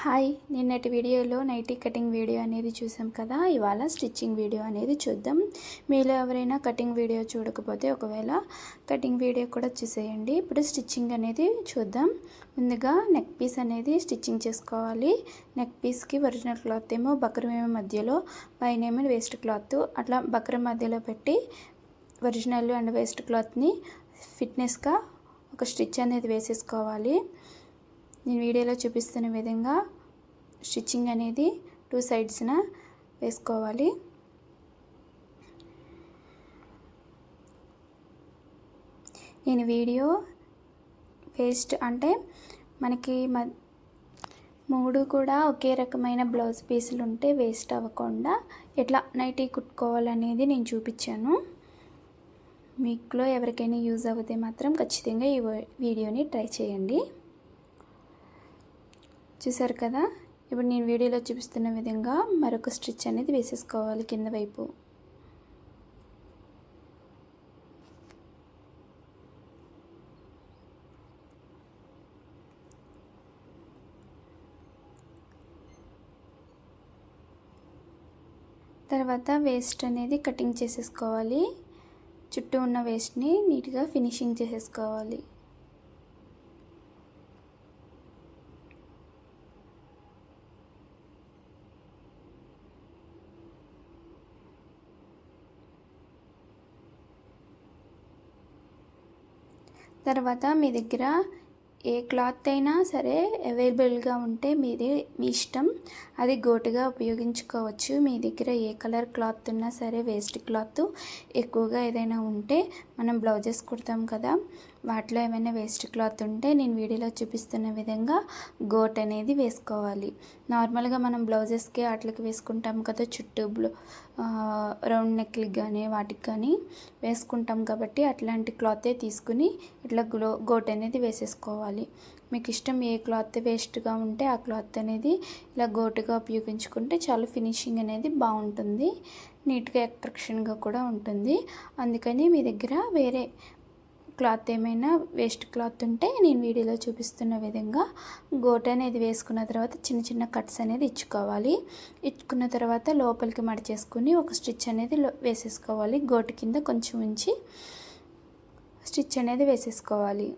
Hi నిన్నటి వీడియోలో nightie cutting video అనేది చూసాం కదా. ఇవాళ స్టిచ్చింగ్ వీడియో అనేది చూద్దాం. మీలో ఎవరైనా కటింగ్ వీడియో చూడకపోతే ఒకవేళ కటింగ్ వీడియో కూడా చూసేయండి. ఇప్పుడు స్టిచ్చింగ్ అనేది చూద్దాం. ముందుగా నెక్ పీస్ అనేది స్టిచ్చింగ్ చేసుకోవాలి. నెక్ పీస్కి ఒరిజినల్ క్లాత్ ఏమో బక్రం ఏమో మధ్యలో పైన ఏమో వేస్ట్ క్లాత్. అట్లా బక్రం మధ్యలో పెట్టి ఒరిజినల్ అండ్ వేస్ట్ క్లాత్ని ఫిట్నెస్గా ఒక స్టిచ్ అనేది వేసేసుకోవాలి. నేను వీడియోలో చూపిస్తున్న విధంగా స్టిచ్చింగ్ అనేది టూ సైడ్స్న వేసుకోవాలి. నేను వీడియో వేస్ట్ అంటే మనకి మ మూడు కూడా ఒకే రకమైన బ్లౌజ్ పీసులు ఉంటే వేస్ట్ అవ్వకుండా ఎట్లా నైటీ కుట్టుకోవాలనేది నేను చూపించాను. మీకులో ఎవరికైనా యూజ్ అవుతే మాత్రం ఖచ్చితంగా ఈ వీడియోని ట్రై చేయండి. చూసారు కదా? ఇప్పుడు నేను వీడియోలో చూపిస్తున్న విధంగా మరొక స్టిచ్ అనేది వేసేసుకోవాలి కింద వైపు. తర్వాత వేస్ట్ అనేది కటింగ్ చేసేసుకోవాలి. చుట్టూ ఉన్న వేస్ట్ని నీట్గా ఫినిషింగ్ చేసేసుకోవాలి. తర్వాత మీ దగ్గర ఏ క్లాత్ అయినా సరే అవైలబుల్గా ఉంటే మీది మీ ఇష్టం. అది గోటుగా ఉపయోగించుకోవచ్చు. మీ దగ్గర ఏ కలర్ క్లాత్ ఉన్నా సరే వేస్ట్ క్లాత్ ఎక్కువగా ఏదైనా ఉంటే మనం బ్లౌజెస్ కుడతాం కదా. వాటిలో ఏమైనా వేస్ట్ క్లాత్ ఉంటే నేను వీడియోలో చూపిస్తున్న విధంగా గోట్ అనేది వేసుకోవాలి. నార్మల్గా మనం బ్లౌజెస్కి వాటికి వేసుకుంటాం కదా చుట్టూ బ్లూ రౌండ్ నెక్లకి కానీ వాటికి కానీ వేసుకుంటాం కాబట్టి అట్లాంటి క్లాతే తీసుకుని ఇట్లా గ్లో గోట్ అనేది వేసేసుకోవాలి. మీకు ఇష్టం ఏ క్లాత్ వేస్ట్గా ఉంటే ఆ క్లాత్ అనేది ఇలా గోటుగా ఉపయోగించుకుంటే చాలా ఫినిషింగ్ అనేది బాగుంటుంది. నీట్గా అట్రాక్షన్గా కూడా ఉంటుంది. అందుకని మీ దగ్గర వేరే క్లాత్ ఏమైనా వేస్ట్ క్లాత్ ఉంటే నేను వీడియోలో చూపిస్తున్న విధంగా గోట అనేది వేసుకున్న తర్వాత చిన్న చిన్న కట్స్ అనేది ఇచ్చుకోవాలి. ఇచ్చుకున్న తర్వాత లోపలికి మడిచేసుకుని ఒక స్టిచ్ అనేది వేసేసుకోవాలి. గోటు కింద కొంచెం ఉంచి స్టిచ్ అనేది వేసేసుకోవాలి.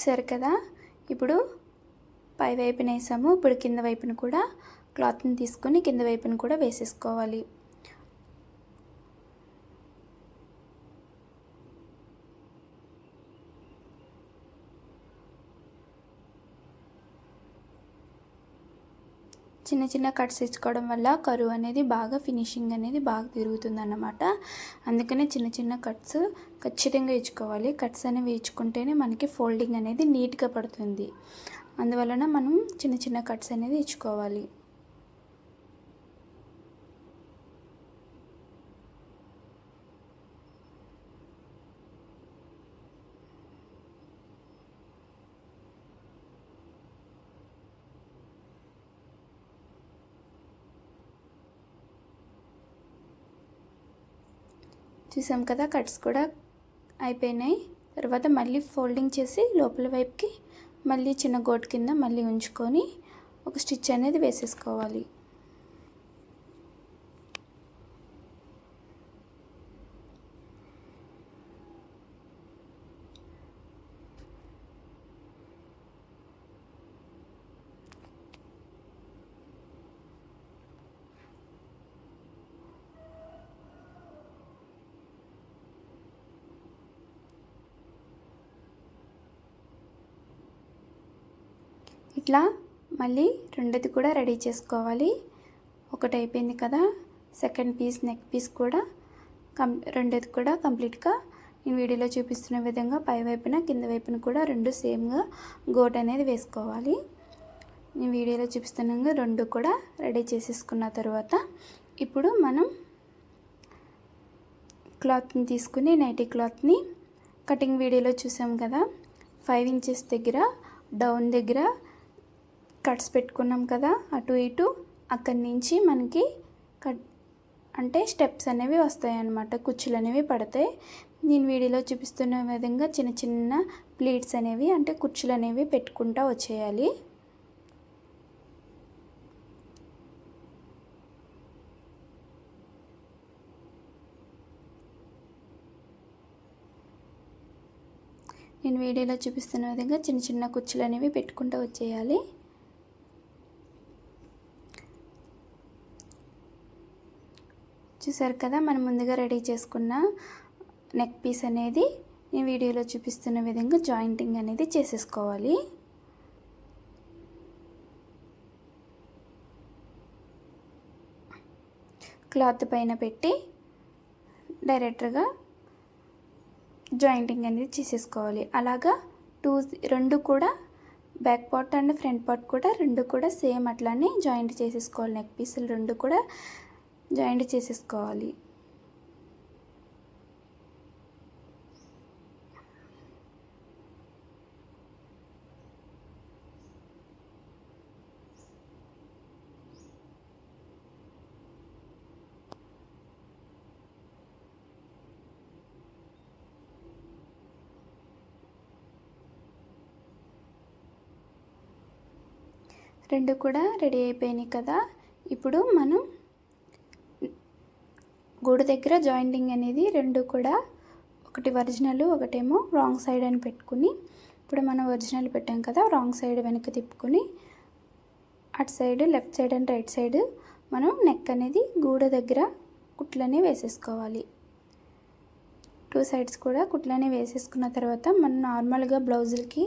చూసారు కదా? ఇప్పుడు పై వైపున వేసాము. ఇప్పుడు కింద వైపున కూడా క్లాత్ని తీసుకొని కింద వైపున కూడా వేసేసుకోవాలి. చిన్న చిన్న కట్స్ ఇచ్చుకోవడం వల్ల కరువు అనేది బాగా ఫినిషింగ్ అనేది బాగా తిరుగుతుంది అన్నమాట అందుకనే చిన్న చిన్న కట్స్ ఖచ్చితంగా ఇచ్చుకోవాలి. కట్స్ అనేవి ఇచ్చుకుంటేనే మనకి ఫోల్డింగ్ అనేది నీట్గా పడుతుంది. అందువలన మనం చిన్న చిన్న కట్స్ అనేది ఇచ్చుకోవాలి. చూసాం కదా కట్స్ కూడా అయిపోయినాయి. తర్వాత మళ్ళీ ఫోల్డింగ్ చేసి లోపల వైపుకి మళ్ళీ చిన్న గోట్ కింద మళ్ళీ ఉంచుకొని ఒక స్టిచ్ అనేది వేసేసుకోవాలి. ఇట్లా మళ్ళీ రెండోది కూడా రెడీ చేసుకోవాలి. ఒకటి అయిపోయింది కదా. సెకండ్ పీస్ నెక్ పీస్ కూడా కం రెండోది కూడా కంప్లీట్గా నేను వీడియోలో చూపిస్తున్న విధంగా పై వైపున కింద వైపున కూడా రెండు సేమ్గా గోట్ అనేది వేసుకోవాలి. నేను వీడియోలో చూపిస్తున్నాగా రెండు కూడా రెడీ చేసేసుకున్న తర్వాత ఇప్పుడు మనం క్లాత్ని తీసుకుని నైటీ క్లాత్ని కటింగ్ వీడియోలో చూసాం కదా. ఫైవ్ ఇంచెస్ దగ్గర డౌన్ దగ్గర కట్స్ పెట్టుకున్నాం కదా అటు ఇటు. అక్కడి నుంచి మనకి కట్ అంటే స్టెప్స్ అనేవి వస్తాయి అన్నమాట కుచ్చులు అనేవి పడతాయి. నేను వీడియోలో చూపిస్తున్న విధంగా చిన్న చిన్న ప్లీట్స్ అనేవి అంటే కుర్చీలు అనేవి పెట్టుకుంటా వచ్చేయాలి. నేను వీడియోలో చూపిస్తున్న విధంగా చిన్న చిన్న కుర్చీలు అనేవి పెట్టుకుంటూ వచ్చేయాలి. చూసారు కదా మనం ముందుగా రెడీ చేసుకున్న నెక్ పీస్ అనేది నేను వీడియోలో చూపిస్తున్న విధంగా జాయింటింగ్ అనేది చేసేసుకోవాలి. క్లాత్ పైన పెట్టి డైరెక్ట్గా జాయింటింగ్ అనేది చేసేసుకోవాలి. అలాగా టూ రెండు కూడా back part and front part కూడా రెండు కూడా సేమ్ అట్లానే జాయింట్ చేసేసుకోవాలి. నెక్ పీసులు రెండు కూడా జాయింట్ చేసేసుకోవాలి. రెండు కూడా రెడీ అయిపోయినాయి కదా. ఇప్పుడు మనం గూడు దగ్గర జాయింటింగ్ అనేది రెండు కూడా ఒకటి ఒరిజినల్ ఒకటేమో రాంగ్ సైడ్ అని పెట్టుకుని ఇప్పుడు మనం ఒరిజినల్ పెట్టాం కదా రాంగ్ సైడ్ వెనక్కి తిప్పుకొని అటు side left side and right side మనం నెక్ అనేది గూడ దగ్గర కుట్లనే వేసేసుకోవాలి. టూ సైడ్స్ కూడా కుట్లనే వేసేసుకున్న తర్వాత మనం నార్మల్గా బ్లౌజులకి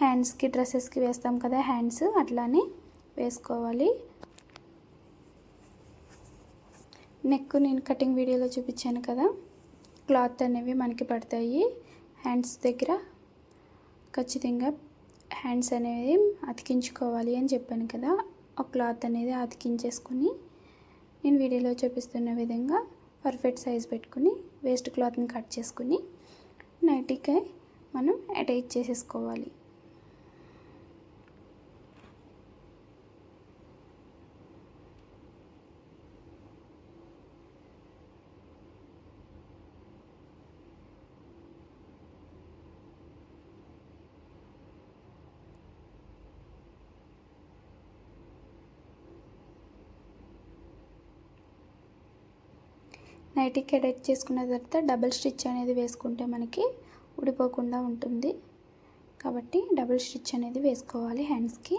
హ్యాండ్స్కి డ్రెస్సెస్కి వేస్తాం కదా హ్యాండ్స్ అట్లానే వేసుకోవాలి. నెక్ నేను కటింగ్ వీడియోలో చూపించాను కదా. క్లాత్ అనేవి మనకి పడతాయి. హ్యాండ్స్ దగ్గర ఖచ్చితంగా హ్యాండ్స్ అనేది అతికించుకోవాలి అని చెప్పాను కదా. ఆ క్లాత్ అనేది అతికించేసుకొని నేను వీడియోలో చూపిస్తున్న విధంగా పర్ఫెక్ట్ సైజ్ పెట్టుకుని వేస్ట్ క్లాత్ని కట్ చేసుకుని నైటీకి మనం అటాచ్ చేసేసుకోవాలి. నైటీకి అటాచ్ చేసుకున్న తర్వాత డబుల్ స్టిచ్ అనేది వేసుకుంటే మనకి ఊడిపోకుండా ఉంటుంది. కాబట్టి డబుల్ స్టిచ్ అనేది వేసుకోవాలి హ్యాండ్స్కి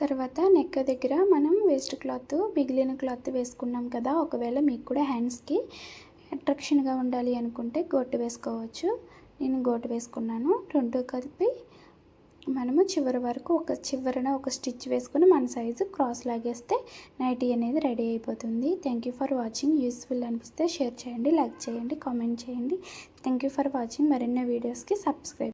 తర్వాత నెక్ దగ్గర మనం వేస్ట్ క్లాత్ మిగిలిన క్లాత్ వేసుకున్నాం కదా ఒకవేళ మీకు కూడా హ్యాండ్స్కి అట్రాక్షన్గా ఉండాలి అనుకుంటే గోటు వేసుకోవచ్చు. నేను గోటు వేసుకున్నాను. రెండు కలిపి మనము చివరి వరకు ఒక చివరన ఒక స్టిచ్ వేసుకుని మన సైజు క్రాస్ లాగేస్తే నైటీ అనేది రెడీ అయిపోతుంది. Thank you for watching useful అనిపిస్తే షేర్ చేయండి లైక్ చేయండి కామెంట్ చేయండి. థ్యాంక్ యూ ఫర్ వాచింగ్ మరిన్ని వీడియోస్కి సబ్స్క్రైబ్